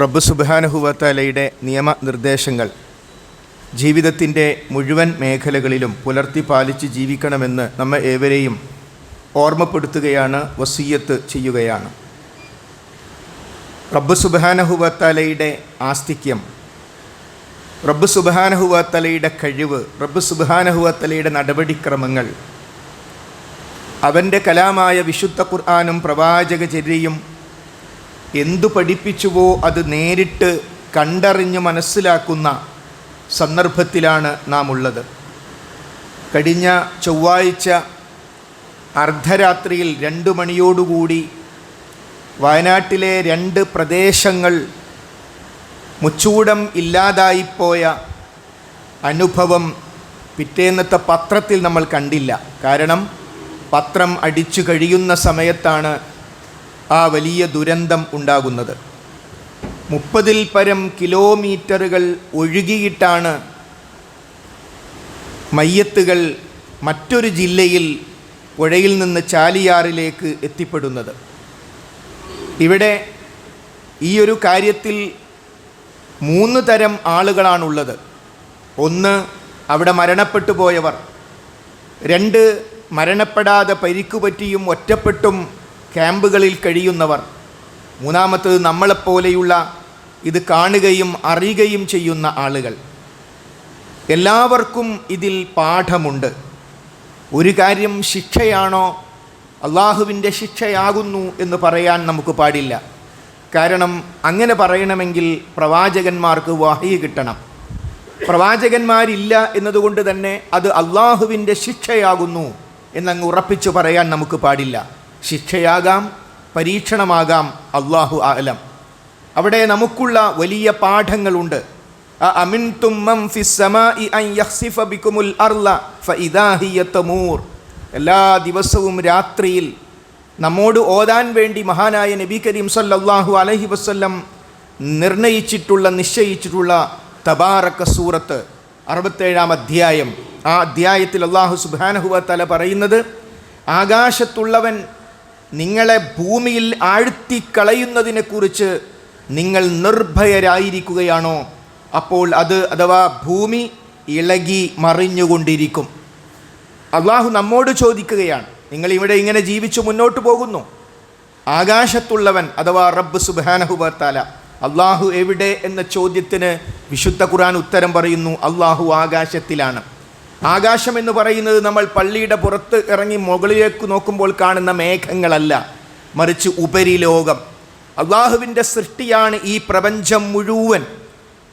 റബ്ബ് സുബാനഹുവത്തലയുടെ നിയമനിർദ്ദേശങ്ങൾ ജീവിതത്തിന്റെ മുഴുവൻ മേഖലകളിലും പുലർത്തി പാലിച്ച് ജീവിക്കണമെന്ന് നമ്മെ ഏവരെയും ഓർമ്മപ്പെടുത്തുകയാണ് വസീയത്ത് ചെയ്യുകയാണ്. റബ്ബ് സുബാനഹുവത്തലയുടെ ആസ്തിക്യം റബ്ബ് സുബാനഹുവത്തലയുടെ കഴിവ് റബ്ബ് സുബാനഹുവത്തലയുടെ നടപടിക്രമങ്ങൾ അവന്റെ കലാമായ വിശുദ്ധ ഖുർആാനും പ്രവാചകചര്യയും എന്തു പഠിപ്പിച്ചുവോ അത് നേരിട്ട് കണ്ടറിഞ്ഞ് മനസ്സിലാക്കുന്ന സന്ദർഭത്തിലാണ് നാം ഉള്ളത് കഴിഞ്ഞ ചൊവ്വാഴ്ച അർദ്ധരാത്രിയിൽ രണ്ട് മണിയോടുകൂടി വയനാട്ടിലെ രണ്ട് പ്രദേശങ്ങൾ മുച്ചൂടം ഇല്ലാതായിപ്പോയ അനുഭവം പിറ്റേന്നത്തെ പത്രത്തിൽ നമ്മൾ കണ്ടില്ല. കാരണം പത്രം അടിച്ചു കഴിയുന്ന സമയത്താണ് ആ വലിയ ദുരന്തം ഉണ്ടാകുന്നത്. മുപ്പതിൽ പരം കിലോമീറ്ററുകൾ ഒഴുകിയിട്ടാണ് മയ്യത്തുകൾ മറ്റൊരു ജില്ലയിൽ പുഴയിൽ നിന്ന് ചാലിയാറിലേക്ക് എത്തിപ്പെടുന്നത്. ഇവിടെ ഈ ഒരു കാര്യത്തിൽ മൂന്ന് തരം ആളുകളാണുള്ളത്. ഒന്ന് അവിടെ മരണപ്പെട്ടു പോയവർ രണ്ട് മരണപ്പെടാതെ പരിക്കുപറ്റിയും ഒറ്റപ്പെട്ടും ക്യാമ്പുകളിൽ കഴിയുന്നവർ മൂന്നാമത്തത് നമ്മളെപ്പോലെയുള്ള ഇത് കാണുകയും അറിയുകയും ചെയ്യുന്ന ആളുകൾ. എല്ലാവർക്കും ഇതിൽ പാഠമുണ്ട്. ഒരു കാര്യം ശിക്ഷയാണോ? അള്ളാഹുവിന്റെ ശിക്ഷയാകുന്നു എന്ന് പറയാൻ നമുക്ക് പാടില്ല. കാരണം അങ്ങനെ പറയണമെങ്കിൽ പ്രവാചകന്മാർക്ക് വഹി കിട്ടണം. പ്രവാചകന്മാരില്ല എന്നതുകൊണ്ട് തന്നെ അത് അള്ളാഹുവിന്റെ ശിക്ഷയാകുന്നു എന്നങ്ങ് ഉറപ്പിച്ചു പറയാൻ നമുക്ക് പാടില്ല. ശിക്ഷയാകാം പരീക്ഷണമാകാം അള്ളാഹു ആലം അവിടെ നമുക്കുള്ള വലിയ പാഠങ്ങളുണ്ട്. എല്ലാ ദിവസവും രാത്രിയിൽ നമ്മോട് ഓതാൻ വേണ്ടി മഹാനായ നബി കരീം സല്ലാഹു അലഹി വസ്ല്ലം നിർണയിച്ചിട്ടുള്ള നിശ്ചയിച്ചിട്ടുള്ള തബാറക്ക സൂറത്ത് അറുപത്തേഴാം അധ്യായം. ആ അധ്യായത്തിൽ അള്ളാഹു സുബാനഹുവ തല പറയുന്നത് ആകാശത്തുള്ളവൻ നിങ്ങളെ ഭൂമിയിൽ ആഴ്ത്തിക്കളയുന്നതിനെക്കുറിച്ച് നിങ്ങൾ നിർഭയരായിരിക്കുകയാണോ? അപ്പോൾ അത് അഥവാ ഭൂമി ഇളകി മറിഞ്ഞുകൊണ്ടിരിക്കും. അള്ളാഹു നമ്മോട് ചോദിക്കുകയാണ് നിങ്ങൾ ഇവിടെ ഇങ്ങനെ ജീവിച്ചു മുന്നോട്ട് പോകുന്നു? ആകാശത്തുള്ളവൻ അഥവാ റബ്ബ് സുബാനഹുബത്താല അള്ളാഹു എവിടെ? എന്ന ചോദ്യത്തിന് വിശുദ്ധ ഖുർആൻ ഉത്തരം പറയുന്നു അള്ളാഹു ആകാശത്തിലാണ്. ആകാശം എന്ന് പറയുന്നത് നമ്മൾ പള്ളിയുടെ പുറത്ത് ഇറങ്ങി മുകളിലേക്ക് നോക്കുമ്പോൾ കാണുന്ന മേഘങ്ങളല്ല മറിച്ച് ഉപരിലോകം അള്ളാഹുവിന്റെ സൃഷ്ടിയാണ് ഈ പ്രപഞ്ചം മുഴുവൻ.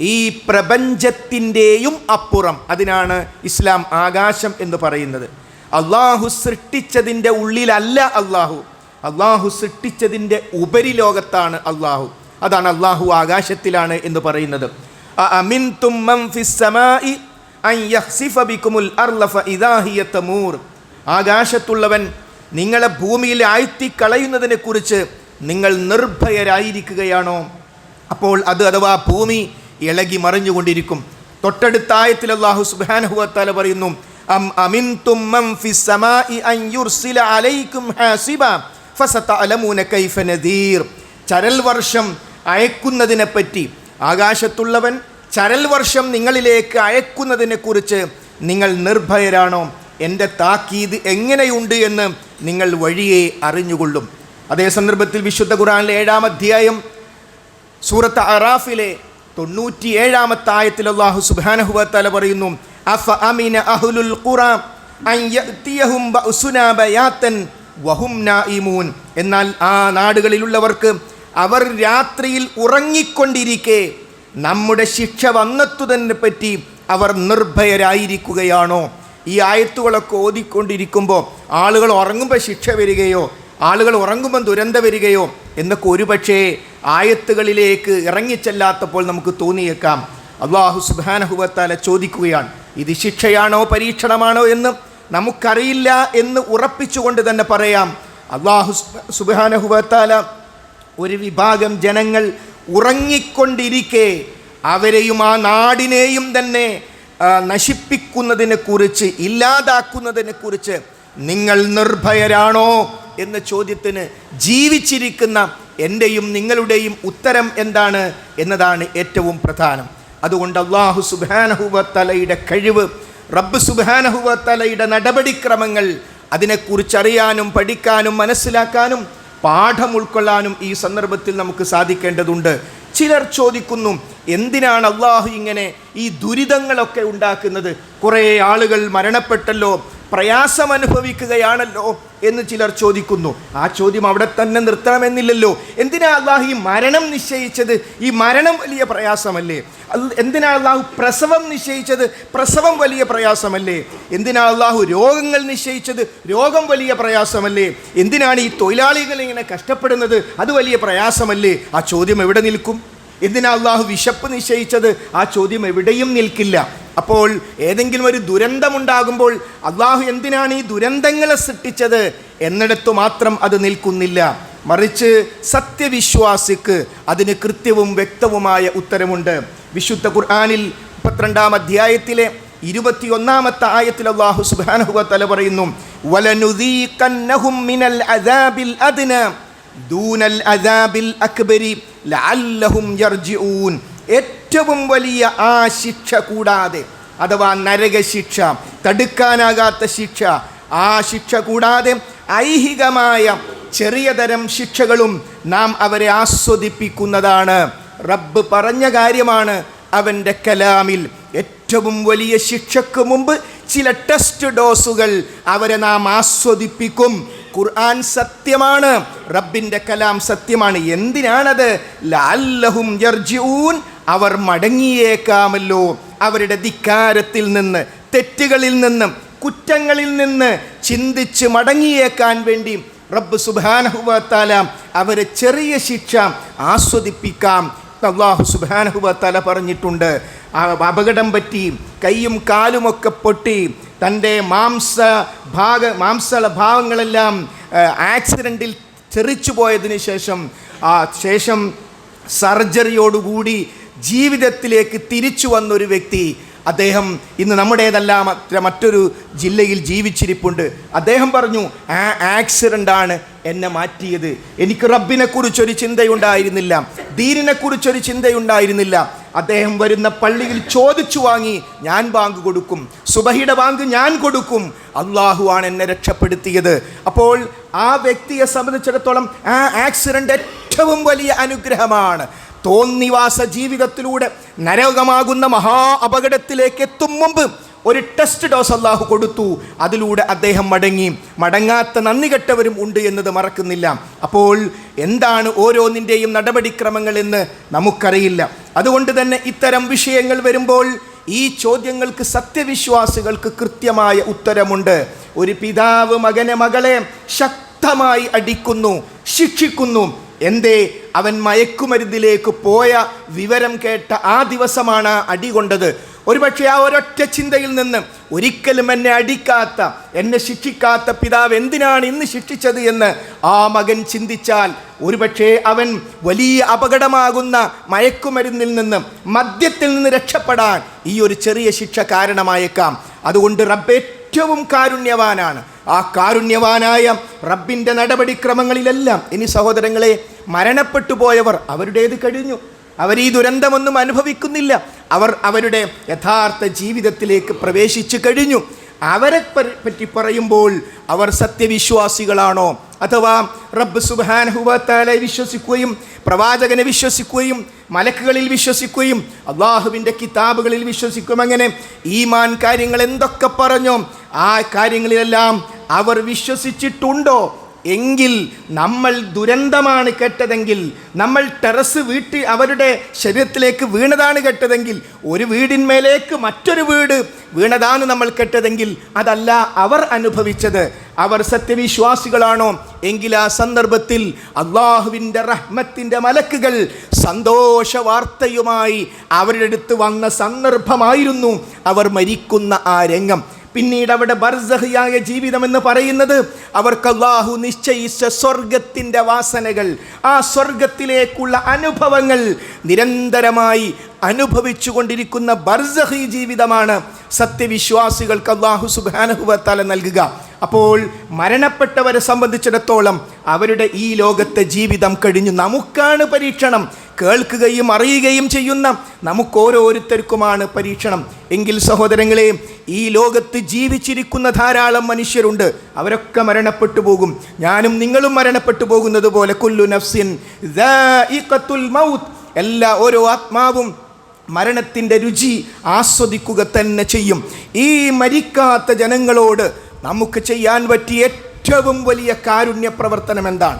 ഈ പ്രപഞ്ചത്തിന്റെയും അപ്പുറം. അതിനാണ് ഇസ്ലാം ആകാശം എന്ന് പറയുന്നത്. അള്ളാഹു സൃഷ്ടിച്ചതിന്റെ ഉള്ളിലല്ല അള്ളാഹു. അള്ളാഹു സൃഷ്ടിച്ചതിന്റെ ഉപരിലോകത്താണ് അള്ളാഹു. അതാണ് അള്ളാഹു ആകാശത്തിലാണ് എന്ന് പറയുന്നത്. അമിൻതും തുമ്മം ഫിസ് ആകാശത്തുള്ളവൻ നിങ്ങളെ ഭൂമിയിൽ ആഴ്ത്തിക്കളയുന്നതിനെ കുറിച്ച് നിങ്ങൾ നിർഭയരായിരിക്കുകയാണോ? അപ്പോൾ അത് അഥവാ ഭൂമി ഇളകി മറിഞ്ഞുകൊണ്ടിരിക്കും. തൊട്ടടുത്ത ആയത്തിൽ അല്ലാഹു സുബ്ഹാനഹു വതആല പറയുന്നു അം അമിൻതും മൻ ഫിസ് അൻ യുർസില അലൈക്കും ഹാസിബ ഫസതഅലമൂന ചരൽ വർഷം അയക്കുന്നതിനെപ്പറ്റി ആകാശത്തുള്ളവൻ ചരൽ വർഷം നിങ്ങളിലേക്ക് അയക്കുന്നതിനെ കുറിച്ച് നിങ്ങൾ നിർഭയരാണോ? എന്റെ താക്കീത് എങ്ങനെയുണ്ട് എന്ന് നിങ്ങൾ വഴിയെ അറിഞ്ഞുകൊള്ളും. അതേ സന്ദർഭത്തിൽ വിശുദ്ധ ഖുറാനിലെ ഏഴാം അധ്യായം സൂറത്ത് അറാഫിലെ തൊണ്ണൂറ്റി ഏഴാമത്തെ ആയത്തിൽ അള്ളാഹു സുബാനഹുബത്താല തല പറയുന്നു അഫ അമീന അഹുലുൽ ഖുറ എന്നാൽ ആ നാടുകളിലുള്ളവർക്ക് അവർ രാത്രിയിൽ ഉറങ്ങിക്കൊണ്ടിരിക്കെ നമ്മുടെ ശിക്ഷ വന്നെത്തുന്നതിനെ പറ്റി അവർ നിർഭയരായിരിക്കുകയാണോ? ഈ ആയത്തുകളൊക്കെ ഓതിക്കൊണ്ടിരിക്കുമ്പോൾ ആളുകൾ ഉറങ്ങുമ്പോൾ ശിക്ഷ വരികയോ ആളുകൾ ഉറങ്ങുമ്പോൾ ദുരന്തം വരികയോ എന്നൊക്കെ ഒരുപക്ഷേ ആയത്തുകളിലേക്ക് ഇറങ്ങിച്ചെല്ലാത്തപ്പോൾ നമുക്ക് തോന്നിയേക്കാം. അള്ളാഹു സുബാനഹുബത്താല ചോദിക്കുകയാണ് ഇത് ശിക്ഷയാണോ പരീക്ഷണമാണോ എന്ന് നമുക്കറിയില്ല എന്ന് ഉറപ്പിച്ചുകൊണ്ട് തന്നെ പറയാം. അള്ളാഹു സുബാനഹുബത്താല ഒരു വിഭാഗം ജനങ്ങൾ ഉറങ്ങിക്കൊണ്ടിരിക്കെ. അവരെയും ആ നാടിനെയും തന്നെ നശിപ്പിക്കുന്നതിനെ കുറിച്ച് ഇല്ലാതാക്കുന്നതിനെ കുറിച്ച് നിങ്ങൾ നിർഭയരാണോ എന്ന ചോദ്യത്തിന് ജീവിച്ചിരിക്കുന്ന എന്റെയും നിങ്ങളുടെയും ഉത്തരം എന്താണ് എന്നതാണ് ഏറ്റവും പ്രധാനം. അതുകൊണ്ട് അള്ളാഹു സുബാനഹുവത്തലയുടെ കഴിവ് റബ്ബ് സുബാനഹുവത്തലയുടെ നടപടിക്രമങ്ങൾ അതിനെക്കുറിച്ചറിയാനും പഠിക്കാനും മനസ്സിലാക്കാനും പാഠം ഉൾക്കൊള്ളാനും ഈ സന്ദർഭത്തിൽ നമുക്ക് സാധിക്കേണ്ടതുണ്ട്. ചിലർ ചോദിക്കുന്നു എന്തിനാണ് അള്ളാഹു ഇങ്ങനെ ഈ ദുരിതങ്ങളൊക്കെ ഉണ്ടാക്കുന്നത്? കുറേ ആളുകൾ മരണപ്പെട്ടല്ലോ. പ്രയാസം അനുഭവിക്കുകയാണല്ലോ എന്ന് ചിലർ ചോദിക്കുന്നു. ആ ചോദ്യം അവിടെ തന്നെ നിർത്തണമെന്നില്ലല്ലോ. എന്തിനാ അള്ളാഹു ഈ മരണം നിശ്ചയിച്ചത്? ഈ മരണം വലിയ പ്രയാസമല്ലേ? എന്തിനാ അള്ളാഹു പ്രസവം നിശ്ചയിച്ചത്? പ്രസവം വലിയ പ്രയാസമല്ലേ? എന്തിനാ അള്ളാഹു രോഗങ്ങൾ നിശ്ചയിച്ചത്? രോഗം വലിയ പ്രയാസമല്ലേ? എന്തിനാണ് ഈ തൊഴിലാളികൾ ഇങ്ങനെ കഷ്ടപ്പെടുന്നത്? അത് വലിയ പ്രയാസമല്ലേ? ആ ചോദ്യം എവിടെ നിൽക്കും? എന്തിനാ അള്ളാഹു വിശപ്പ് നിശ്ചയിച്ചത്? ആ ചോദ്യം എവിടെയും നിൽക്കില്ല. അപ്പോൾ ഏതെങ്കിലും ഒരു ദുരന്തമുണ്ടാകുമ്പോൾ അള്ളാഹു എന്തിനാണ് ഈ ദുരന്തങ്ങളെ സൃഷ്ടിച്ചത് എന്നിടത്തു മാത്രം അത് നിൽക്കുന്നില്ല. മറിച്ച് സത്യവിശ്വാസിക്ക് അതിന് കൃത്യവും വ്യക്തവുമായ ഉത്തരമുണ്ട്. വിശുദ്ധ ഖുർആാനിൽ മുപ്പത്തിരണ്ടാം അധ്യായത്തിലെ ഇരുപത്തിയൊന്നാമത്തെ ആയത്തിൽ അള്ളാഹു സുബാനഹുവ തല പറയുന്നു വലനുദീഖന്നഹും ഏറ്റവും വലിയ ആ ശിക്ഷ കൂടാതെ അഥവാ നരകശിക്ഷ തടുക്കാനാകാത്ത ശിക്ഷ ആ ശിക്ഷ കൂടാതെ ഐഹികമായ ചെറിയ തരം ശിക്ഷകളും നാം അവരെ ആസ്വദിപ്പിക്കുന്നതാണ്. റബ്ബ് പറഞ്ഞ കാര്യമാണ് അവന്റെ കലാമിൽ ഏറ്റവും വലിയ ശിക്ഷക്ക് മുമ്പ് ചില ടെസ്റ്റ് ഡോസുകൾ അവരെ നാം ആസ്വദിപ്പിക്കും. ഖുർആൻ സത്യമാണ് റബ്ബിന്റെ കലാം സത്യമാണ്. എന്തിനാണത്? ലാല്ലഹും യർജിഊൻ. അവർ മടങ്ങിയേക്കാമല്ലോ. അവരുടെ ധിക്കാരത്തിൽ നിന്ന് തെറ്റുകളിൽ നിന്നും കുറ്റങ്ങളിൽ നിന്ന് ചിന്തിച്ച് മടങ്ങിയേക്കാൻ വേണ്ടി റബ്ബ് സുബാനഹുബത്താല അവരെ ചെറിയ ശിക്ഷ ആസ്വദിപ്പിക്കാം. അള്ളാഹു സുബാനഹുബത്താല പറഞ്ഞിട്ടുണ്ട്. അപകടം പറ്റി കൈയും കാലുമൊക്കെ പൊട്ടി തന്റെ മാംസ ഭാഗ മാംസള ഭാവങ്ങളെല്ലാം ആക്സിഡന്റിൽ ചെറിച്ചു പോയതിന് ശേഷം ആ ശേഷം സർജറിയോടുകൂടി ജീവിതത്തിലേക്ക് തിരിച്ചു വന്നൊരു വ്യക്തി അദ്ദേഹം ഇന്ന് നമ്മുടേതല്ല മറ്റൊരു ജില്ലയിൽ ജീവിച്ചിരിപ്പുണ്ട്. അദ്ദേഹം പറഞ്ഞു ആ ആക്സിഡന്റാണ് എന്നെ മാറ്റിയത്. എനിക്ക് റബ്ബിനെക്കുറിച്ചൊരു ചിന്തയുണ്ടായിരുന്നില്ല. ദീനിനെക്കുറിച്ചൊരു ചിന്തയുണ്ടായിരുന്നില്ല. അദ്ദേഹം വരുന്ന പള്ളിയിൽ ചോദിച്ചു വാങ്ങി ഞാൻ ബാങ്ക് കൊടുക്കും. സുബഹിയുടെ ബാങ്ക് ഞാൻ കൊടുക്കും. അള്ളാഹുവാണ് എന്നെ രക്ഷപ്പെടുത്തിയത്. അപ്പോൾ ആ വ്യക്തിയെ സംബന്ധിച്ചിടത്തോളം ആ ആക്സിഡന്റ് ഏറ്റവും വലിയ അനുഗ്രഹമാണ്. തോന്നിവാസ ജീവിതത്തിലൂടെ നരകമാകുന്ന മഹാ അപകടത്തിലേക്ക് എത്തും മുമ്പ് ഒരു ടെസ്റ്റ് ഡോസ് അള്ളാഹു കൊടുത്തു. അതിലൂടെ അദ്ദേഹം മടങ്ങി. മടങ്ങാത്ത നന്ദി കെട്ടവരും ഉണ്ട് എന്നത് മറക്കുന്നില്ല. അപ്പോൾ എന്താണ് ഓരോന്നിന്റെയും നടപടിക്രമങ്ങൾ എന്ന് നമുക്കറിയില്ല. അതുകൊണ്ട് തന്നെ ഇത്തരം വിഷയങ്ങൾ വരുമ്പോൾ ഈ ചോദ്യങ്ങൾക്ക് സത്യവിശ്വാസികൾക്ക് കൃത്യമായ ഉത്തരമുണ്ട്. ഒരു പിതാവ് മകനെ മകളെ ശക്തമായി അടിക്കുന്നു ശിക്ഷിക്കുന്നു. എന്തേ അവൻ മയക്കുമരുന്നിലേക്ക് പോയ വിവരം കേട്ട ആ ദിവസമാണ് അടി കൊണ്ടത്. ഒരുപക്ഷെ ആ ഒരൊറ്റ ചിന്തയിൽ നിന്ന് ഒരിക്കലും എന്നെ അടിക്കാത്ത എന്നെ ശിക്ഷിക്കാത്ത പിതാവ് എന്തിനാണ് ഇന്ന് ശിക്ഷിച്ചത് എന്ന് ആ മകൻ ചിന്തിച്ചാൽ ഒരുപക്ഷെ അവൻ വലിയ അപകടമാകുന്ന മയക്കുമരുന്നിൽ നിന്ന് മദ്യത്തിൽ നിന്ന് രക്ഷപ്പെടാൻ ഈ ഒരു ചെറിയ ശിക്ഷ കാരണമായേക്കാം. അതുകൊണ്ട് റബ്ബ് ഏറ്റവും കാരുണ്യവാനാണ്. ആ കാരുണ്യവാനായ റബ്ബിന്റെ നടപടിക്രമങ്ങളിലെല്ലാം ഇനി സഹോദരങ്ങളെ മരണപ്പെട്ടു പോയവർ അവരുടേത് കഴിഞ്ഞു. അവർ ഈ ദുരന്തമൊന്നും അനുഭവിക്കുന്നില്ല. അവർ അവരുടെ യഥാർത്ഥ ജീവിതത്തിലേക്ക് പ്രവേശിച്ചു കഴിഞ്ഞു. അവരെ പറ്റി പറയുമ്പോൾ അവർ സത്യവിശ്വാസികളാണോ? അഥവാ റബ്ബ് സുബാനഹുബത്താലെ വിശ്വസിക്കുകയും പ്രവാചകനെ വിശ്വസിക്കുകയും മലക്കുകളിൽ വിശ്വസിക്കുകയും അള്ളാഹുവിന്റെ കിതാബുകളിൽ വിശ്വസിക്കും അങ്ങനെ ഈമാൻ കാര്യങ്ങൾ എന്തൊക്കെ പറഞ്ഞോ ആ കാര്യങ്ങളിലെല്ലാം അവർ വിശ്വസിച്ചിട്ടുണ്ടോ? എങ്കിൽ നമ്മൾ ദുരന്തമാണ് കേട്ടതെങ്കിൽ നമ്മൾ ടെറസ് വീട്ടിൽ അവരുടെ ശരീരത്തിലേക്ക് വീണതാണ് കേട്ടതെങ്കിൽ ഒരു വീടിന്മേലേക്ക് മറ്റൊരു വീട് വീണതാണ് നമ്മൾ കേട്ടതെങ്കിൽ അതല്ല അവർ അനുഭവിച്ചത്. അവർ സത്യവിശ്വാസികളാണോ? എങ്കിൽ ആ സന്ദർഭത്തിൽ അള്ളാഹുവിന്റെ റഹ്മത്തിന്റെ മലക്കുകൾ സന്തോഷ വാർത്തയുമായി അവരുടെ അടുത്ത് വന്ന സന്ദർഭമായിരുന്നു അവർ മരിക്കുന്ന ആ രംഗം. പിന്നീട് അവിടെ ബർസഹിയായ ജീവിതം എന്ന് പറയുന്നത് അവർക്ക് അള്ളാഹു നിശ്ചയിച്ച സ്വർഗത്തിന്റെ വാസനകൾ ആ സ്വർഗത്തിലേക്കുള്ള അനുഭവങ്ങൾ നിരന്തരമായി അനുഭവിച്ചു കൊണ്ടിരിക്കുന്ന ബർസഹി ജീവിതമാണ് സത്യവിശ്വാസികൾക്ക് അള്ളാഹു സുബാനഹുവത്താല നൽകുക. അപ്പോൾ മരണപ്പെട്ടവരെ സംബന്ധിച്ചിടത്തോളം അവരുടെ ഈ ലോകത്തെ ജീവിതം കഴിഞ്ഞു. നമുക്കാണ് പരീക്ഷണം. കേൾക്കുകയും അറിയുകയും ചെയ്യുന്ന നമുക്ക് ഓരോരുത്തർക്കുമാണ് പരീക്ഷണം. എങ്കിൽ സഹോദരങ്ങളെ ഈ ലോകത്ത് ജീവിച്ചിരിക്കുന്ന ധാരാളം മനുഷ്യരുണ്ട്. അവരൊക്കെ മരണപ്പെട്ടു പോകും. ഞാനും നിങ്ങളും മരണപ്പെട്ടു പോകുന്നത് പോലെ കുല്ലു നഫ്സിൻ എല്ലാ ഓരോ ആത്മാവും മരണത്തിന്റെ രുചി ആസ്വദിക്കുക തന്നെ ചെയ്യും. ഈ മരിക്കാത്ത ജനങ്ങളോട് നമുക്ക് ചെയ്യാൻ പറ്റിയ ഏറ്റവും വലിയ കാരുണ്യ പ്രവർത്തനം എന്താണ്?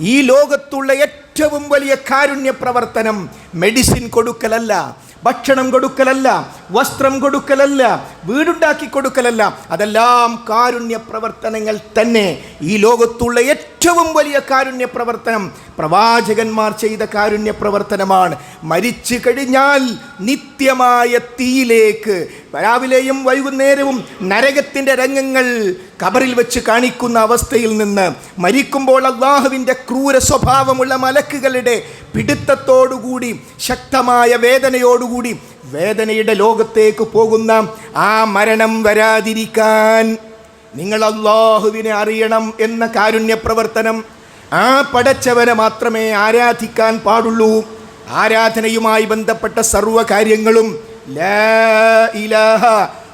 ഈ ലോകത്തുള്ള ഏറ്റവും വലിയ കാരുണ്യ പ്രവർത്തനം മെഡിസിൻ കൊടുക്കലല്ല. ഭക്ഷണം കൊടുക്കലല്ല വസ്ത്രം കൊടുക്കലല്ല വീടുണ്ടാക്കി കൊടുക്കലല്ല. അതെല്ലാം കാരുണ്യ പ്രവർത്തനങ്ങൾ തന്നെ. ഈ ലോകത്തുള്ള ഏറ്റവും വലിയ കാരുണ്യ പ്രവർത്തനം പ്രവാചകന്മാർ ചെയ്ത കാരുണ്യ പ്രവർത്തനമാണ്. മരിച്ചു കഴിഞ്ഞാൽ നിത്യമായ തീയിലേക്ക് രാവിലെയും വൈകുന്നേരവും നരകത്തിന്റെ രംഗങ്ങൾ കബറിൽ വെച്ച് കാണിക്കുന്ന അവസ്ഥയിൽ നിന്ന് മരിക്കുമ്പോൾ അള്ളാഹുവിന്റെ ക്രൂര സ്വഭാവമുള്ള മലക്കുകളുടെ പിടുത്തത്തോടുകൂടി ശക്തമായ വേദനയോടുകൂടി വേദനയുടെ ലോകത്തേക്ക് പോകുന്ന ആ മരണം വരാതിരിക്കാൻ നിങ്ങൾ അള്ളാഹുവിനെ അറിയണം എന്ന കാരുണ്യ പ്രവർത്തനം ആ പടച്ചവനെ മാത്രമേ ആരാധിക്കാൻ പാടുള്ളൂ. ആരാധനയുമായി ബന്ധപ്പെട്ട സർവ കാര്യങ്ങളും ലാ ഇലാഹ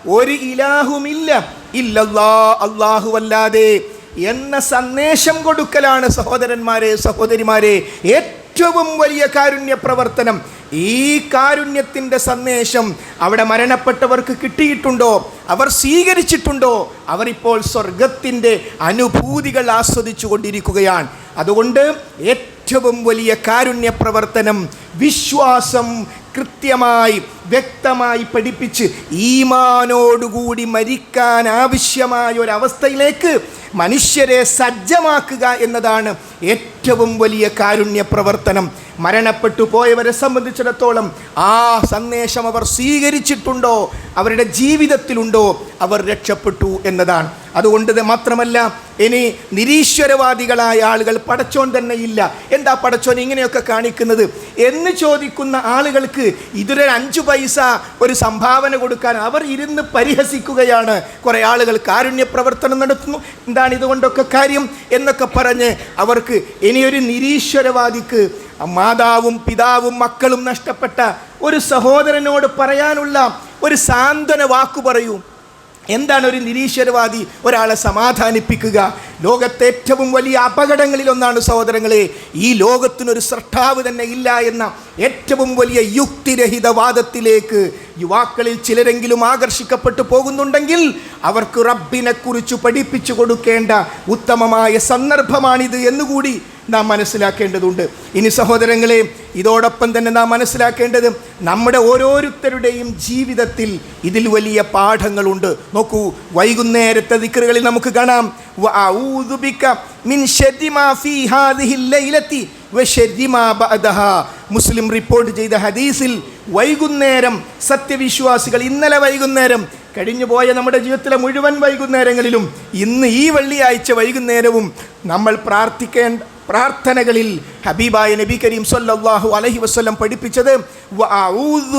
ഒരു ഇലാഹുമില്ല ഇല്ലല്ലാ അല്ലാഹുവല്ലാതെ എന്ന സന്ദേശം കൊടുക്കലാണ് സഹോദരന്മാരെ സഹോദരിമാരെ. ഏറ്റവും വലിയ കാരുണ്യ പ്രവർത്തനം ഈ കാരുണ്യത്തിന്റെ സന്ദേശം അവിടെ മരണപ്പെട്ടവർക്ക് കിട്ടിയിട്ടുണ്ടോ? അവർ സ്വീകരിച്ചിട്ടുണ്ടോ? അവരിപ്പോൾ സ്വർഗത്തിന്റെ അനുഭൂതികൾ ആസ്വദിച്ചു കൊണ്ടിരിക്കുകയാണ് അതുകൊണ്ട് ഏറ്റവും വലിയ കാരുണ്യ പ്രവർത്തനം വിശ്വാസം കൃത്യമായി വ്യക്തമായി പഠിപ്പിച്ച് ഈമാനോടുകൂടി മരിക്കാൻ ആവശ്യമായ ഒരവസ്ഥയിലേക്ക് മനുഷ്യരെ സജ്ജമാക്കുക എന്നതാണ് ഏറ്റവും വലിയ കാരുണ്യ പ്രവർത്തനം. മരണപ്പെട്ടു പോയവരെ സംബന്ധിച്ചിടത്തോളം ആ സന്ദേശം അവർ സ്വീകരിച്ചിട്ടുണ്ടോ? അവരുടെ ജീവിതത്തിലുണ്ടോ? അവർ രക്ഷപ്പെട്ടു എന്നതാണ്. അതുകൊണ്ട് മാത്രമല്ല ഇനി നിരീശ്വരവാദികളായ ആളുകൾ പടച്ചോൻ തന്നെ ഇല്ല എന്താ പടച്ചോൻ ഇങ്ങനെയൊക്കെ കാണിക്കുന്നത്? എന്ന് ചോദിക്കുന്ന ആളുകൾക്ക് ഇതൊരു അഞ്ച് പൈസ ഒരു സംഭാവന കൊടുക്കാൻ അവർ ഇരുന്ന് പരിഹസിക്കുകയാണ്. കുറേ ആളുകൾ കാരുണ്യ പ്രവർത്തനം നടത്തുന്നു. എന്താണ് ഇതുകൊണ്ടൊക്കെ കാര്യം? എന്നൊക്കെ പറഞ്ഞ് അവർക്ക് ഇനിയൊരു നിരീശ്വരവാദിക്ക് മാതാവും പിതാവും മക്കളും നഷ്ടപ്പെട്ട ഒരു സഹോദരനോട് പറയാനുള്ള ഒരു സാന്ത്വന വാക്കു പറയൂ. എന്താണ് ഒരു നിരീശ്വരവാദി? ഒരാളെ സമാധാനിപ്പിക്കുക. ലോകത്തെ ഏറ്റവും വലിയ അപകടങ്ങളിൽ ഒന്നാണ് സഹോദരങ്ങളെ ഈ ലോകത്തിനൊരു സൃഷ്ടാവ് തന്നെ ഇല്ല എന്ന ഏറ്റവും വലിയ യുക്തിരഹിത വാദത്തിലേക്ക് യുവാക്കളിൽ ചിലരെങ്കിലും ആകർഷിക്കപ്പെട്ടു പോകുന്നുണ്ടെങ്കിൽ അവർക്ക് റബ്ബിനെക്കുറിച്ച് പഠിപ്പിച്ചു കൊടുക്കേണ്ട ഉത്തമമായ സന്ദർഭമാണിത് എന്നുകൂടി നാം മനസ്സിലാക്കേണ്ടതുണ്ട്. ഇനി സഹോദരങ്ങളെ ഇതോടൊപ്പം തന്നെ നാം മനസ്സിലാക്കേണ്ടത് നമ്മുടെ ഓരോരുത്തരുടെയും ജീവിതത്തിൽ ഇതിൽ വലിയ പാഠങ്ങളുണ്ട്. നോക്കൂ വൈകുന്നേരത്തെ ദിക്കറുകളിൽ നമുക്ക് കാണാം. മുസ്ലിം റിപ്പോർട്ട് ചെയ്ത ഹദീസിൽ വൈകുന്നേരം സത്യവിശ്വാസികൾ ഇന്നലെ വൈകുന്നേരം കഴിഞ്ഞുപോയ നമ്മുടെ ജീവിതത്തിലെ മുഴുവൻ വൈകുന്നേരങ്ങളിലും ഇന്ന് ഈ വെള്ളിയാഴ്ച വൈകുന്നേരവും നമ്മൾ പ്രാർത്ഥിക്കേണ്ട പ്രാർത്ഥനകളിൽ ഹബീബായ നബി കരീം സല്ലാഹു അലഹി വസ്ലം പഠിപ്പിച്ചത്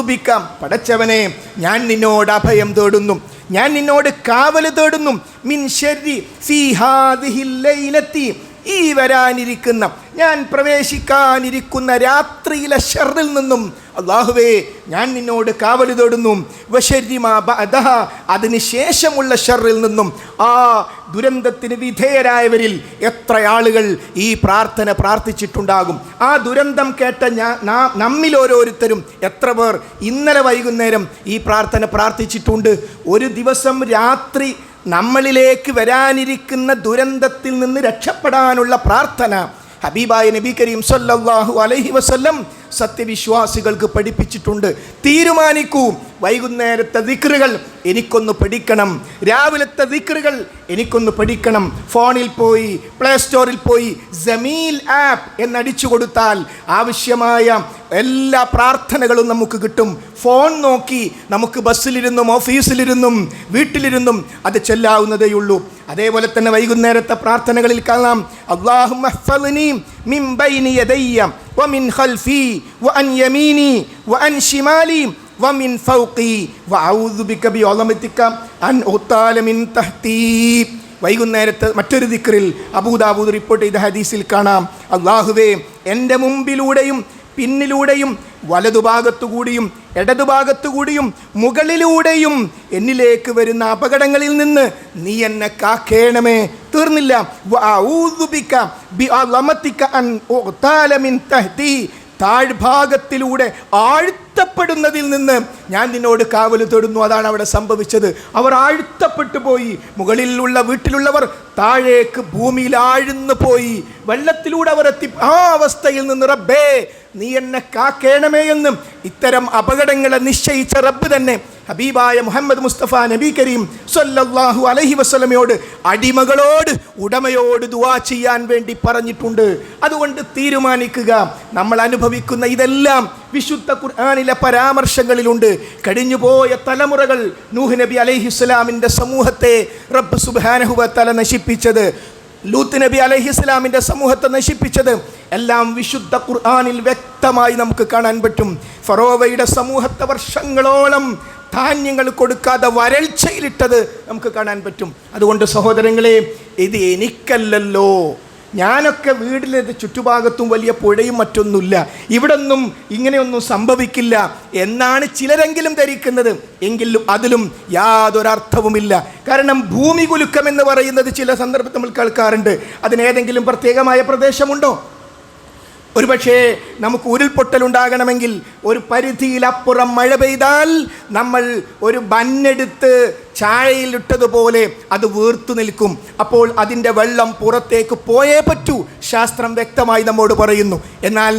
ബിക പടച്ചവനെ ഞാൻ നിന്നോട് അഭയം തേടുന്നു. ഞാൻ നിന്നോട് കാവൽ തേടുന്നു. മിൻ ലൈലത്തി. ഈ വരാനിരിക്കുന്ന ഞാൻ പ്രവേശിക്കാനിരിക്കുന്ന രാത്രിയിലെ ഷെറിൽ നിന്നും അള്ളാഹുവേ ഞാൻ നിന്നോട് കാവൽ തേടുന്നു. അതിനുശേഷമുള്ള ഷെറിൽ നിന്നും ആ ദുരന്തത്തിന് വിധേയരായവരിൽ എത്ര ആളുകൾ ഈ പ്രാർത്ഥന പ്രാർത്ഥിച്ചിട്ടുണ്ടാകും. ആ ദുരന്തം കേട്ട നമ്മിൽ ഓരോരുത്തരും എത്ര പേർ ഇന്നലെ വൈകുന്നേരം ഈ പ്രാർത്ഥന പ്രാർത്ഥിച്ചിട്ടുണ്ട്. ഒരു ദിവസം രാത്രി നമ്മളിലേക്ക് വരാനിരിക്കുന്ന ദുരന്തത്തിൽ നിന്ന് രക്ഷപ്പെടാനുള്ള പ്രാർത്ഥന ഹബീബായ നബി കരീം സല്ലാഹു അലഹി വസല്ലം സത്യവിശ്വാസികൾക്ക് പഠിപ്പിച്ചിട്ടുണ്ട്. തീരുമാനിക്കൂ. വൈകുന്നേരത്തെ ദിക്റുകൾ എനിക്കൊന്ന് പഠിക്കണം. രാവിലത്തെ ദിക്റുകൾ എനിക്കൊന്ന് പഠിക്കണം. ഫോണിൽ പോയി പ്ലേ സ്റ്റോറിൽ പോയി ജമീൽ ആപ്പ് എന്നടിച്ചു കൊടുത്താൽ ആവശ്യമായ എല്ലാ പ്രാർത്ഥനകളും നമുക്ക് കിട്ടും. ഫോൺ നോക്കി നമുക്ക് ബസ്സിലിരുന്നും ഓഫീസിലിരുന്നും വീട്ടിലിരുന്നും അത് ചെല്ലാവുന്നതേയുള്ളൂ അതേപോലെ തന്നെ വൈകുന്നേരത്തെ പ്രാർത്ഥനകളിൽ കാണാം. അള്ളാഹു വമിൻ ഖൽഫി വഅൻ യമീനി വഅൻ ഷിമാലി വമിൻ ഫൗഖി വഅഊദു ബിക ബിഅളമതിക അൻ ഉത്താല മിൻ തഹ്തീ വൈകുന്നേരത്ത് മറ്റൊരു ദിക്റിൽ അബൂദാബൂദ് റിപ്പോർട്ട് ചെയ്ത ഹദീസിൽ കാണാം. അള്ളാഹുവേ എന്റെ മുമ്പിലൂടെയും പിന്നിലൂടെയും വലതുഭാഗത്തുകൂടിയും ഇടതുഭാഗത്തുകൂടിയും മുകളിലൂടെയും എന്നിലേക്ക് വരുന്ന അപകടങ്ങളിൽ നിന്ന് നീ എന്നെ കാക്കേണമേ. തീർന്നില്ല. താഴ്ഭാഗത്തിലൂടെ ആഴ്ത്തപ്പെടുന്നതിൽ നിന്ന് ഞാൻ നിന്നോട് കാവൽ തൊടുന്നു. അതാണ് അവിടെ സംഭവിച്ചത്. അവർ ആഴ്ത്തപ്പെട്ടു പോയി. മുകളിലുള്ള വീട്ടിലുള്ളവർ താഴേക്ക് ഭൂമിയിൽ ആഴ്ന്നു പോയി. വെള്ളത്തിലൂടെ അവർ എത്തി. ആ അവസ്ഥയിൽ നിന്ന് റബ്ബേ നീ എന്നെ കാക്കേണമേ എന്നും ഇത്തരം അപകടങ്ങളെ നിശ്ചയിച്ച റബ്ബ് തന്നെ ഹബീബായ മുഹമ്മദ് മുസ്തഫ നബി കരീം സൊല്ലാഹു അലഹി വസ്ലമയോട് അടിമകളോട് ഉടമയോട് ദുവാ ചെയ്യാൻ വേണ്ടി പറഞ്ഞിട്ടുണ്ട്. അതുകൊണ്ട് തീരുമാനിക്കുക. നമ്മൾ അനുഭവിക്കുന്ന ഇതെല്ലാം വിശുദ്ധ ഖുർആാനിലെ പരാമർശങ്ങളിലുണ്ട്. കഴിഞ്ഞുപോയ തലമുറകൾ നൂഹ് നബി അലൈഹിസ്സലാമിന്റെ സമൂഹത്തെ റബ്ബ് സുബാനഹുബ തല നശിപ്പിച്ചത്. ലൂത്ത് നബി അലഹി ഇസ്ലാമിന്റെ സമൂഹത്തെ നശിപ്പിച്ചത് എല്ലാം വിശുദ്ധ ഖുർആാനിൽ വ്യക്തമായി നമുക്ക് കാണാൻ പറ്റും. ഫറോവയുടെ സമൂഹത്തെ വർഷങ്ങളോളം ധാന്യങ്ങൾ കൊടുക്കാതെ വരൾച്ചയിലിട്ടത് നമുക്ക് കാണാൻ പറ്റും. അതുകൊണ്ട് സഹോദരങ്ങളെ ഇത് എനിക്കല്ലല്ലോ. ഞാനൊക്കെ വീടിലെ ചുറ്റുഭാഗത്തും വലിയ പുഴയും മറ്റൊന്നുമില്ല. ഇവിടൊന്നും ഇങ്ങനെയൊന്നും സംഭവിക്കില്ല. എന്നാണ് ചിലരെങ്കിലും ധരിക്കുന്നത്. എങ്കിലും അതിലും യാതൊരർത്ഥവുമില്ല. കാരണം ഭൂമി കുലുക്കം എന്ന് പറയുന്നത് ചില സന്ദർഭത്തിൽ നമ്മൾ കേൾക്കാറുണ്ട്. അതിനേതെങ്കിലും പ്രത്യേകമായ പ്രദേശമുണ്ടോ? ഒരുപക്ഷേ നമുക്ക് ഉരുൾപൊട്ടലുണ്ടാകണമെങ്കിൽ ഒരു പരിധിയിലപ്പുറം മഴ പെയ്താൽ നമ്മൾ ഒരു ബന്നെടുത്ത് ചായയിലിട്ടതുപോലെ അത് വീർത്തു നിൽക്കും. അപ്പോൾ അതിന്റെ വെള്ളം പുറത്തേക്ക് പോയേ പറ്റൂ ശാസ്ത്രം വ്യക്തമായി നമ്മോട് പറയുന്നു. എന്നാൽ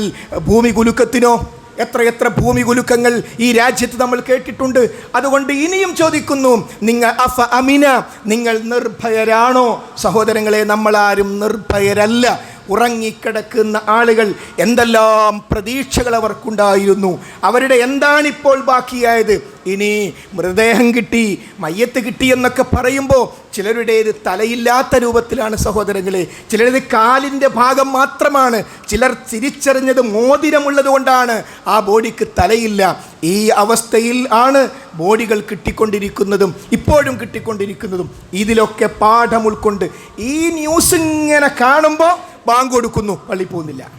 ഭൂമി കുലുക്കത്തിനോ എത്ര ഭൂമി കുലുക്കങ്ങൾ ഈ രാജ്യത്ത് നമ്മൾ കേട്ടിട്ടുണ്ട്. അതുകൊണ്ട് ഇനിയും ചോദിക്കുന്നു നിങ്ങൾ അഫ അമിന നിങ്ങൾ നിർഭയരാണോ? സഹോദരങ്ങളെ നമ്മളാരും നിർഭയരല്ല. ഉറങ്ങിക്കിടക്കുന്ന ആളുകൾ എന്തെല്ലാം പ്രതീക്ഷകൾ അവർക്കുണ്ടായിരുന്നു. അവരുടെ എന്താണിപ്പോൾ ബാക്കിയായത്? ഇനി മൃതദേഹം കിട്ടി മയ്യത്ത് കിട്ടി എന്നൊക്കെ പറയുമ്പോൾ ചിലരുടേത് തലയില്ലാത്ത രൂപത്തിലാണ് സഹോദരങ്ങളെ. ചിലരത് കാലിന്റെ ഭാഗം മാത്രമാണ്. ചിലർ തിരിച്ചറിഞ്ഞത് മോതിരമുള്ളത് കൊണ്ടാണ് ആ ബോഡിക്ക് തലയില്ല. ഈ അവസ്ഥയിൽ ആണ് ബോഡികൾ കിട്ടിക്കൊണ്ടിരിക്കുന്നതും ഇപ്പോഴും കിട്ടിക്കൊണ്ടിരിക്കുന്നതും. ഇതിലൊക്കെ പാഠം ഉൾക്കൊണ്ട് ഈ ന്യൂസ് ഇങ്ങനെ കാണുമ്പോൾ ബാങ്ക് കൊടുക്കുന്നു പള്ളി പോകുന്നില്ല.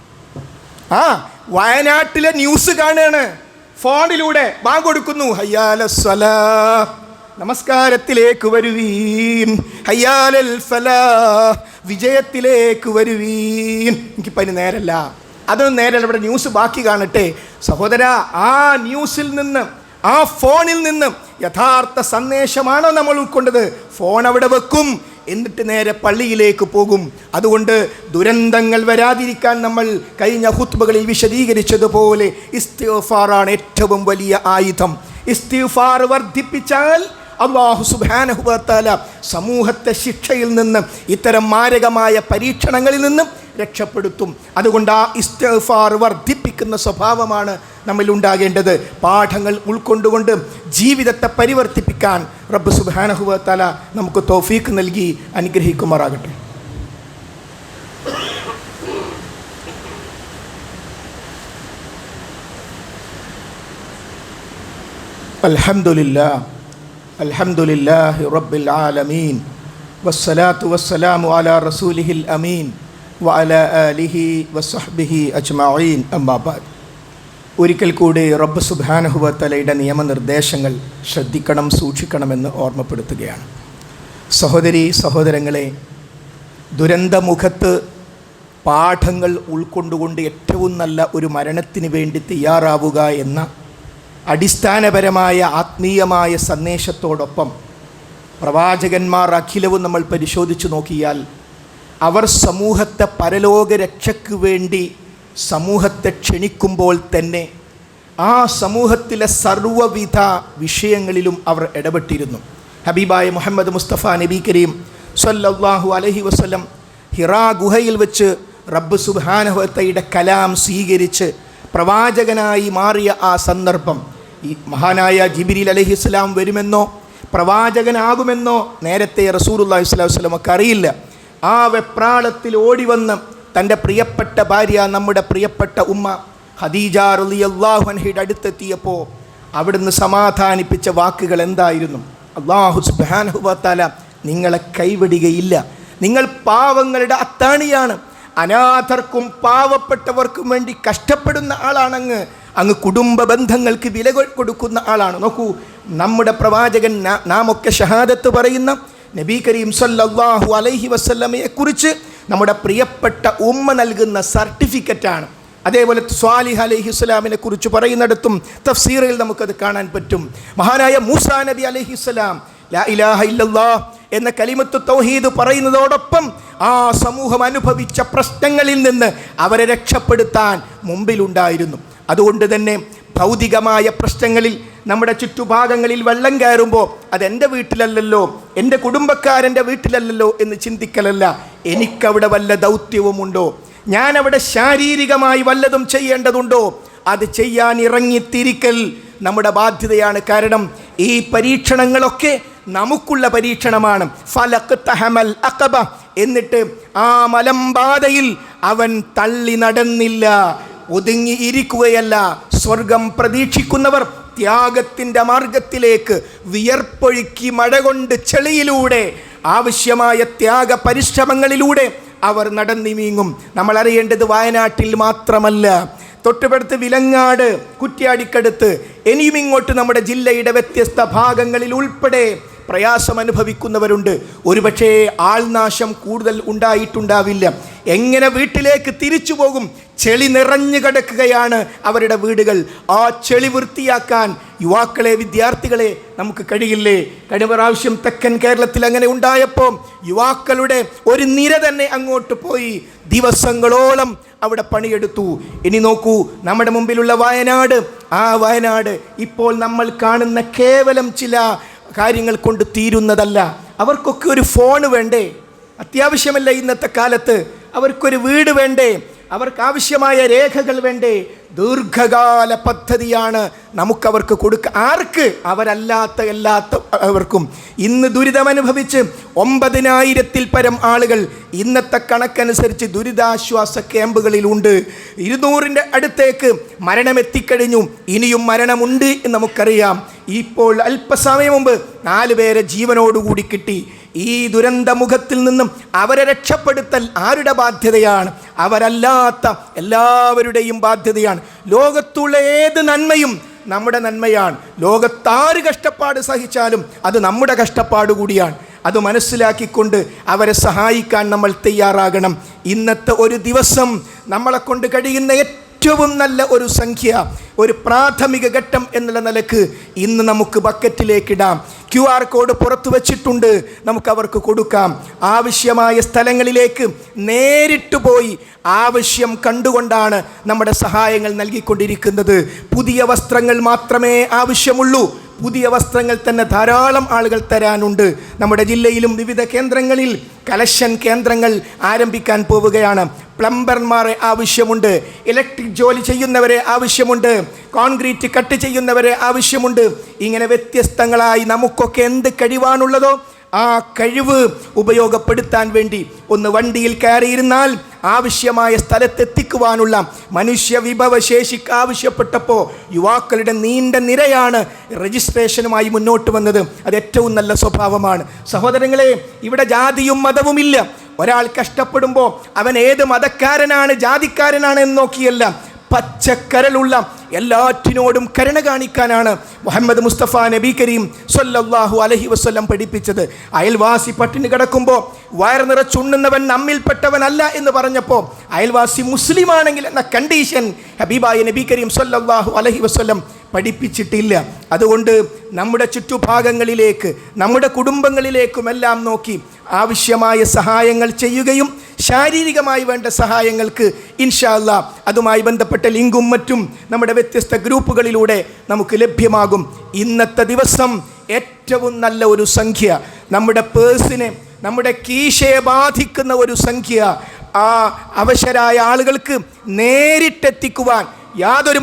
ആ വയനാട്ടിലെ ന്യൂസ് കാണുകയാണ്. ഫോണിലൂടെ ബാങ്ക് കൊടുക്കുന്നു. ഹയ്യാല സ്വലാ നമസ്കാരത്തിലേക്ക് വരുവീൻ. ഹയ്യാലൽ ഫലാ വിജയത്തിലേക്ക് വരുവീൻ. എനിക്കിപ്പോൾ അതിന് നേരല്ല. അതൊന്നും നേരല്ല ഇവിടെ ന്യൂസ് ബാക്കി കാണട്ടെ. സഹോദര ആ ന്യൂസിൽ നിന്ന് ആ ഫോണിൽ നിന്ന് യഥാർത്ഥ സന്ദേശമാണോ നമ്മൾ ഉൾക്കൊണ്ടത്? ഫോൺ അവിടെ വെക്കും എന്നിട്ട് നേരെ പള്ളിയിലേക്ക് പോകും. അതുകൊണ്ട് ദുരന്തങ്ങൾ വരാതിരിക്കാൻ നമ്മൾ കഴിഞ്ഞ ഹുത്ബകളിൽ വിശദീകരിച്ചതുപോലെ ഇസ്തിഫാറാണ് ഏറ്റവും വലിയ ആയുധം. ഇസ്തിഫാർ വർദ്ധിപ്പിച്ചാൽ അള്ളാഹു സുബാനഹുബത്താല സമൂഹത്തെ ശിക്ഷയിൽ നിന്ന് ഇത്തരം മാരകമായ പരീക്ഷണങ്ങളിൽ നിന്നും രക്ഷപ്പെടുത്തും അതുകൊണ്ട് ആ ഇസ്തിഫാർ വർദ്ധിപ്പിക്കുന്ന സ്വഭാവമാണ് നമ്മിൽ ഉണ്ടാകേണ്ടത് പാഠങ്ങൾ ഉൾക്കൊണ്ടുകൊണ്ട് ജീവിതത്തെ പരിവർത്തിപ്പിക്കാൻ റബ്ബ് സുബാനഹുബത്താല നമുക്ക് തോഫീക്ക് നൽകി അനുഗ്രഹിക്കുമാറാകട്ടെ الحمد لله الحمد لله رب العالمين والصلاة والسلام على رسوله الأمين وعلى آله وصحبه أجمعين أما بعد ഒരിക്കൽ കൂടി റബ്ബ് സുബാനഹുവത്തലയുടെ നിയമനിർദ്ദേശങ്ങൾ ശ്രദ്ധിക്കണം സൂക്ഷിക്കണമെന്ന് ഓർമ്മപ്പെടുത്തുകയാണ് സഹോദരി സഹോദരങ്ങളെ ദുരന്തമുഖത്ത് പാഠങ്ങൾ ഉൾക്കൊണ്ടുകൊണ്ട് ഏറ്റവും നല്ല ഒരു മരണത്തിന് വേണ്ടി തയ്യാറാവുക എന്ന അടിസ്ഥാനപരമായ ആത്മീയമായ സന്ദേശത്തോടൊപ്പം പ്രവാചകന്മാർ അഖിലവും നമ്മൾ പരിശോധിച്ചു നോക്കിയാൽ അവർ സമൂഹത്തെ പരലോകരക്ഷയ്ക്ക് വേണ്ടി സമൂഹത്തെ ക്ഷണിക്കുമ്പോൾ തന്നെ ആ സമൂഹത്തിലെ സർവവിധ വിഷയങ്ങളിലും അവർ ഇടപെട്ടിരുന്നു. ഹബീബായ മുഹമ്മദ് മുസ്തഫ നബി കരീം സല്ലല്ലാഹു അലഹി വസ്ലം ഹിറാ ഗുഹയിൽ വെച്ച് റബ്ബ് സുബാനഹത്തയുടെ കലാം സ്വീകരിച്ച് പ്രവാചകനായി മാറിയ ആ സന്ദർഭം ഈ മഹാനായ ജിബിരിൽ അലഹി ഇസ്ലാം വരുമെന്നോ പ്രവാചകനാകുമെന്നോ നേരത്തെ റസൂറുല്ലാഹി സ്വലാഹു വസ്ലമൊക്കെ അറിയില്ല. ആ വെപ്രാളത്തിൽ ഓടി വന്ന് തന്റെ പ്രിയപ്പെട്ട ഭാര്യ നമ്മുടെ പ്രിയപ്പെട്ട ഉമ്മ ഹദീജ റലി അൻഹയുടെ അടുത്തെത്തിയപ്പോൾ അവിടുന്ന് സമാധാനിപ്പിച്ച വാക്കുകൾ എന്തായിരുന്നു? അള്ളാഹു സുബ്ഹാനഹു വതആല നിങ്ങളെ കൈവിടുകയില്ല. നിങ്ങൾ പാവങ്ങളുടെ അത്താണിയാണ്. അനാഥർക്കും പാവപ്പെട്ടവർക്കും വേണ്ടി കഷ്ടപ്പെടുന്ന ആളാണങ്ങ്. അങ്ങ് കുടുംബ ബന്ധങ്ങൾക്ക് വില കൊടുക്കുന്ന ആളാണ്. നോക്കൂ നമ്മുടെ പ്രവാചകൻ നാ- ഒക്കെ ഷഹാദത്ത് പറയുന്ന നബി കരീം സല്ലാഹു അലൈഹി വസല്ലമയെ കുറിച്ച് നമ്മുടെ പ്രിയപ്പെട്ട ഉമ്മ നൽകുന്ന സർട്ടിഫിക്കറ്റാണ്. അതേപോലെ സ്വാലിഹ് അലൈഹി സ്വലാമിനെ കുറിച്ച് പറയുന്നിടത്തും തഫ്സീറിൽ നമുക്കത് കാണാൻ പറ്റും. മഹാനായ മൂസാ നബി അലൈഹിസ്സലാം ലാ ഇലാഹ ഇല്ലല്ലാ എന്ന കലിമത്ത് തൗഹീദ് പറയുന്നതോടൊപ്പം ആ സമൂഹം അനുഭവിച്ച പ്രശ്നങ്ങളിൽ നിന്ന് അവരെ രക്ഷപ്പെടുത്താൻ മുമ്പിലുണ്ടായിരുന്നു. അതുകൊണ്ട് തന്നെ ഭൗതികമായ പ്രശ്നങ്ങളിൽ നമ്മുടെ ചുറ്റുഭാഗങ്ങളിൽ വെള്ളം കയറുമ്പോൾ അതെന്റെ വീട്ടിലല്ലല്ലോ എന്റെ കുടുംബക്കാരന്റെ വീട്ടിലല്ലല്ലോ എന്ന് ചിന്തിക്കലല്ല. എനിക്കവിടെ വല്ല ദൗത്യവുമുണ്ടോ? ഞാനവിടെ ശാരീരികമായി വല്ലതും ചെയ്യേണ്ടതുണ്ടോ? അത് ചെയ്യാൻ ഇറങ്ങിത്തിരിക്കൽ നമ്മുടെ ബാധ്യതയാണ്. കാരണം ഈ പരീക്ഷണങ്ങളൊക്കെ നമുക്കുള്ള പരീക്ഷണമാണ്. ഫലക്ക് തഹമൽ അക്കബ എന്നിട്ട് ആ മലമ്പാതയിൽ അവൻ തള്ളി നടന്നില്ല. ഒതുങ്ങി ഇരിക്കുകയല്ല. സ്വർഗം പ്രതീക്ഷിക്കുന്നവർ ത്യാഗത്തിന്റെ മാർഗത്തിലേക്ക് വിയർപ്പൊഴുക്കി മഴ കൊണ്ട് ചെളിയിലൂടെ ആവശ്യമായ ത്യാഗ പരിശ്രമങ്ങളിലൂടെ അവർ നടന്നു നീങ്ങും നമ്മൾ അറിയേണ്ടത് വയനാട്ടിൽ മാത്രമല്ല. തൊട്ടുപടുത്ത് വിലങ്ങാട് കുറ്റ്യാടിക്കടുത്ത് ഇനിയും ഇങ്ങോട്ട് നമ്മുടെ ജില്ലയുടെ വ്യത്യസ്ത ഭാഗങ്ങളിൽ ഉൾപ്പെടെ പ്രയാസം അനുഭവിക്കുന്നവരുണ്ട്. ഒരുപക്ഷേ ആൾനാശം കൂടുതൽ ഉണ്ടായിട്ടുണ്ടാവില്ല. എങ്ങനെ വീട്ടിലേക്ക് തിരിച്ചു പോകും? ചെളി നിറഞ്ഞു കിടക്കുകയാണ് അവരുടെ വീടുകൾ. ആ ചെളി വൃത്തിയാക്കാൻ യുവാക്കളെ വിദ്യാർത്ഥികളെ നമുക്ക് കഴിയില്ലേ? കഴിഞ്ഞ പ്രാവശ്യം തെക്കൻ കേരളത്തിൽ അങ്ങനെ ഉണ്ടായപ്പോൾ യുവാക്കളുടെ ഒരു നിര തന്നെ അങ്ങോട്ട് പോയി. ദിവസങ്ങളോളം അവിടെ പണിയെടുത്തു. ഇനി നോക്കൂ നമ്മുടെ മുമ്പിലുള്ള വയനാട്. ആ വയനാട് ഇപ്പോൾ നമ്മൾ കാണുന്ന കേവലം ചില കാര്യങ്ങൾ കൊണ്ട് തീരുന്നതല്ല. അവർക്കൊക്കെ ഒരു ഫോൺ വേണ്ടേ? അത്യാവശ്യമല്ല ഇന്നത്തെ കാലത്ത്. അവർക്കൊരു വീട് വേണ്ടേ? അവർക്ക് ആവശ്യമായ രേഖകൾ വേണ്ടേ? ദീർഘകാല പദ്ധതിയാണ് നമുക്കവർക്ക് കൊടുക്ക ആർക്ക്? അവരല്ലാത്ത എല്ലാത്ത അവർക്കും. ഇന്ന് ദുരിതമനുഭവിച്ച് ഒമ്പതിനായിരത്തിൽ പരം ആളുകൾ ഇന്നത്തെ കണക്കനുസരിച്ച് ദുരിതാശ്വാസ ക്യാമ്പുകളിലുണ്ട്. ഇരുന്നൂറിന്റെ അടുത്തേക്ക് മരണമെത്തിക്കഴിഞ്ഞു. ഇനിയും മരണമുണ്ട് എന്ന് നമുക്കറിയാം. ഇപ്പോൾ അല്പസമയം മുമ്പ് നാല് പേരെ ജീവനോടുകൂടി കിട്ടി. ഈ ദുരന്തമുഖത്തിൽ നിന്നും അവരെ രക്ഷപ്പെടുത്തൽ ആരുടെ ബാധ്യതയാണ്? അവരല്ലാത്ത എല്ലാവരുടെയും ബാധ്യതയാണ്. ലോകത്തുള്ള ഏത് നന്മയും നമ്മുടെ നന്മയാണ്. ലോകത്താറ് കഷ്ടപ്പാട് സഹിച്ചാലും അത് നമ്മുടെ കഷ്ടപ്പാട് കൂടിയാണ്. അത് മനസ്സിലാക്കിക്കൊണ്ട് അവരെ സഹായിക്കാൻ നമ്മൾ തയ്യാറാകണം. ഇന്നത്തെ ഒരു ദിവസം നമ്മളെ കൊണ്ട് കഴിയുന്ന ഏറ്റവും നല്ല ഒരു സംഖ്യ ഒരു പ്രാഥമിക ഘട്ടം എന്നുള്ള നിലയ്ക്ക് ഇന്ന് നമുക്ക് ബക്കറ്റിലേക്കിടാം ക്യു ആർ കോഡ് പുറത്തു വച്ചിട്ടുണ്ട് നമുക്ക് അവർക്ക് കൊടുക്കാം. ആവശ്യമായ സ്ഥലങ്ങളിലേക്ക് നേരിട്ട് പോയി ആവശ്യം കണ്ടുകൊണ്ടാണ് നമ്മുടെ സഹായങ്ങൾ നൽകിക്കൊണ്ടിരിക്കുന്നത്. പുതിയ വസ്ത്രങ്ങൾ മാത്രമേ ആവശ്യമുള്ളൂ. പുതിയ വസ്ത്രങ്ങൾ തന്നെ ധാരാളം ആളുകൾ തരാനുണ്ട്. നമ്മുടെ ജില്ലയിലും വിവിധ കേന്ദ്രങ്ങളിൽ കലക്ഷൻ കേന്ദ്രങ്ങൾ ആരംഭിക്കാൻ പോവുകയാണ്. പ്ലംബർമാരെ ആവശ്യമുണ്ട്. ഇലക്ട്രിക് ജോലി ചെയ്യുന്നവരെ ആവശ്യമുണ്ട്. കോൺക്രീറ്റ് കട്ട് ചെയ്യുന്നവരെ ആവശ്യമുണ്ട്. ഇങ്ങനെ വ്യത്യസ്തങ്ങളായി നമുക്കൊക്കെ എന്ത് കഴിവാണുള്ളതോ ആ കഴിവ് ഉപയോഗപ്പെടുത്താൻ വേണ്ടി ഒന്ന് വണ്ടിയിൽ കയറിയിരുന്നാൽ ആവശ്യമായ സ്ഥലത്തെത്തിക്കുവാനുള്ള മനുഷ്യ വിഭവശേഷിക്ക് ആവശ്യപ്പെട്ടപ്പോൾ യുവാക്കളുടെ നീണ്ട നിരയാണ് രജിസ്ട്രേഷനുമായി മുന്നോട്ട് വന്നത്. അത് ഏറ്റവും നല്ല സ്വഭാവമാണ്. സഹോദരങ്ങളെ ഇവിടെ ജാതിയും മതവുമില്ല. ഒരാൾ കഷ്ടപ്പെടുമ്പോൾ അവൻ ഏത് മതക്കാരനാണ് ജാതിക്കാരനാണ് എന്ന് നോക്കിയല്ല. പച്ചക്കരലുള്ള എല്ലാറ്റിനോടും കരുണ കാണിക്കാനാണ് മുഹമ്മദ് മുസ്തഫ നബി കരീം സൊല്ലാഹു അലഹി വസ്ല്ലം പഠിപ്പിച്ചത്. അയൽവാസി പട്ടിണി കിടക്കുമ്പോൾ വയർ നിറച്ചുണ്ണുന്നവൻ നമ്മിൽപ്പെട്ടവനല്ല എന്ന് പറഞ്ഞപ്പോൾ അയൽവാസി മുസ്ലിമാണെങ്കിൽ എന്ന കണ്ടീഷൻ ഹബീബായ നബി കരീം സൊല്ലാഹു അലഹി വസ്ല്ലം പഠിപ്പിച്ചിട്ടില്ല. അതുകൊണ്ട് നമ്മുടെ ചുറ്റുഭാഗങ്ങളിലേക്ക് നമ്മുടെ കുടുംബങ്ങളിലേക്കുമെല്ലാം നോക്കി ആവശ്യമായ സഹായങ്ങൾ ചെയ്യുകയും ശാരീരികമായി വേണ്ട സഹായങ്ങൾക്ക് ഇൻഷാല്ല അതുമായി ബന്ധപ്പെട്ട ലിങ്കും മറ്റും നമ്മുടെ വ്യത്യസ്ത ഗ്രൂപ്പുകളിലൂടെ നമുക്ക് ലഭ്യമാകും. ഇന്നത്തെ ദിവസം ഏറ്റവും നല്ല ഒരു സംഖ്യ നമ്മുടെ പേഴ്സിനെ നമ്മുടെ കീശയെ ബാധിക്കുന്ന ഒരു സംഖ്യ ആ അവശരായ ആളുകൾക്ക് നേരിട്ടെത്തിക്കുവാൻ യാതൊരു